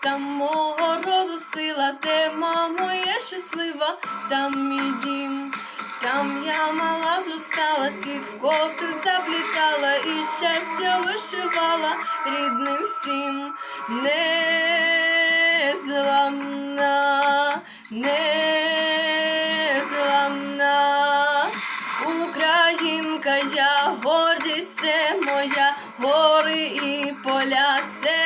там мого роду сила, де мамо є щаслива, там мій дім. Там я мала зростала, світ в коси заплітала і щастя вишивала рідним всім. Незламна, незламна. Українка, я гордість це моя, гори і поля, це земля,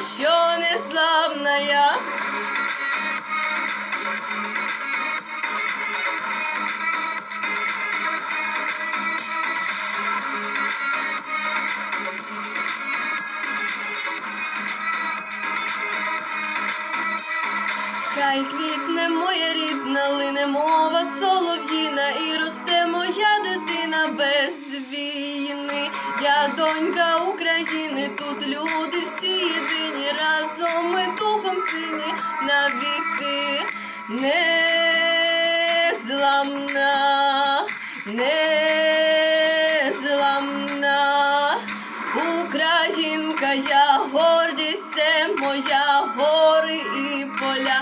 Хай квітне моя рідна, лине мова солов'їна, і росте моя дитина без війни. Я донька України, тут люди всі єдині, разом ми духом сині навіки. Незламна, незламна. Українка, я гордість, це моя гори і поля,